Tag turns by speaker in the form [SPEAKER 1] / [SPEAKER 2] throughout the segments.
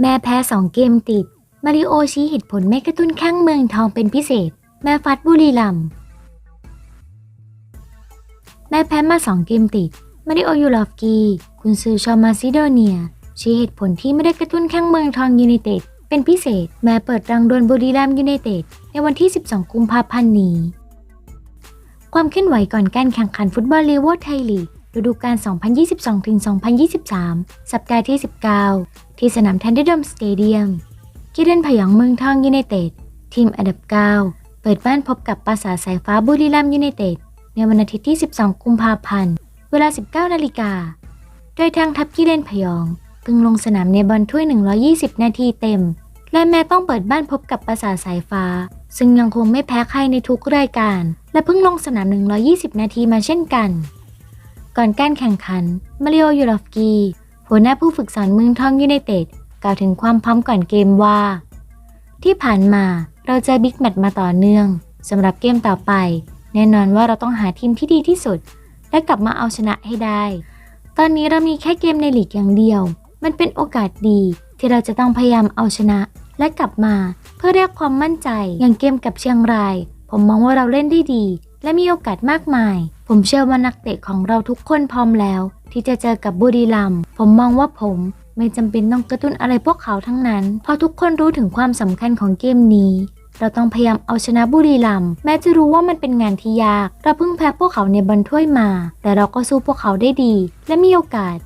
[SPEAKER 1] แม่แพ้สองเกมติด มาริโอชี้เหตุผลไม่กระตุ้นข้างเมืองทองเป็นพิเศษ แม่ฟัดบุรีรัมแม่แพ้มาสองเกมติด มาริโอยูลอฟกี คุณซือชอมาซิโดเนีย ชี้เหตุผลที่ไม่ได้กระตุ้นข้างเมืองทองยูไนเต็ดเป็นพิเศษ แม้เปิดรังดวลบุรีรัมยูไนเต็ดในวันที่ 12 กุมภาพันธ์นี้ ความเคลื่อนไหวก่อนการแข่งขันฟุตบอลลีกไทยลีก ฤดูกาล 2022-2023 สัปดาห์ที่ 19 ที่สนามแทนดอร์ดอมสเตเดียมกีเดนพยองเมืองทองยูไนเต็ด ทีมอันดับ 9 เปิดบ้านพบกับปราสาทสายฟ้าบุรีรัมยูไนเต็ด ในวันอาทิตย์ที่ 12 กุมภาพันธ์ เวลา 19 นาฬิกา โดยทางทัพกีเดนพยองเพิ่งลงสนามในบอลถ้วย 120 นาทีเต็ม และแม้ต้องเปิดบ้านพบกับปราสาทสายฟ้า ซึ่งยังคงไม่แพ้ใครในทุกรายการ และเพิ่งลงสนาม 120 นาทีมาเช่นกัน ก่อนการแข่งขัน มาริโอยูรอฟกี หัวหน้าผู้ฝึกสอนเมืองทองยูไนเต็ดกล่าวถึงความพร้อมก่อนเกมว่า ที่ผ่านมาเราเจอบิ๊กแมตช์มาต่อเนื่องสำหรับเกมต่อไป แน่นอนว่าเราต้องหาทีมที่ดีที่สุด และกลับมาเอาชนะให้ได้ ตอนนี้เรามีแค่เกมในลีกอย่างเดียว มันเป็นโอกาสดีที่เราจะต้องพยายามเอาชนะ และกลับมา เพื่อเรียกความมั่นใจอย่างเกมกับเชียงราย ผมมองว่าเราเล่นได้ดี และมีโอกาสมากมาย ผมเชื่อว่านักเตะของเราทุกคนพร้อมแล้ว ที่จะเจอกับบุรีรัมย์ผมมองว่าผมไม่จำเป็นต้องกระตุ้นอะไรพวกเขาทั้งนั้น เพราะทุกคนรู้ถึงความสำคัญของเกมนี้ เราต้องพยายามเอาชนะบุรีรัมย์แม้จะรู้ว่ามันเป็นงานที่ยาก เราเพิ่งแพ้พวกเขาในบอลถ้วยมา แต่เราก็สู้พวกเขาได้ดี และมีโอกาส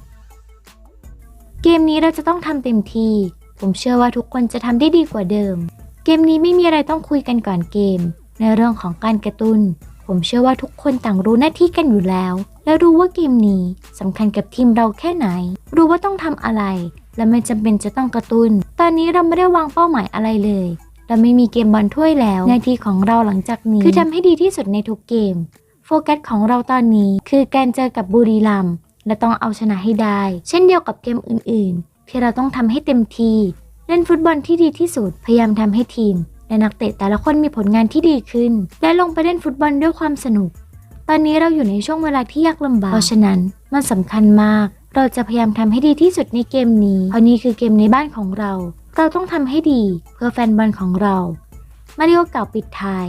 [SPEAKER 1] เกมนี้เราจะต้องทำเต็มที่ ผมเชื่อว่าทุกคนจะทำได้ดีกว่าเดิม เกมนี้ไม่มีอะไรต้องคุยกันก่อนเกม ในเรื่องของการกระตุ้น ผมเชื่อว่าทุกคนต่างรู้หน้าที่กันอยู่แล้ว และรู้ว่าเกมนี้สำคัญกับทีมเราแค่ไหน รู้ว่าต้องทำอะไร และไม่จำเป็นจะต้องกระตุ้น ตอนนี้เราไม่ได้วางเป้าหมายอะไรเลย เราไม่มีเกมบอลถ้วยแล้ว หน้าที่ของเราหลังจากนี้ คือทำให้ดีที่สุดในทุกเกม โฟกัสของเราตอนนี้คือการเจอกับบุรีรัมย์และต้องเอาชนะให้ได้ เช่นเดียวกับเกมอื่น ๆ ที่เราต้องทำให้เต็มที่เล่นฟุตบอลที่ดีที่สุดพยายามทำให้ทีม และนักเตะแต่ละคนมีผลงานที่ดีขึ้น และลงไปเล่นฟุตบอลด้วยความสนุก ตอนนี้เราอยู่ในช่วงเวลาที่ยากลำบาก เพราะฉะนั้นมันสำคัญมาก เราจะพยายามทำให้ดีที่สุดในเกมนี้ เพราะนี่คือเกมในบ้านของเรา เราต้องทำให้ดีเพื่อแฟนบอลของเรา มาริโอกล่าวปิดท้าย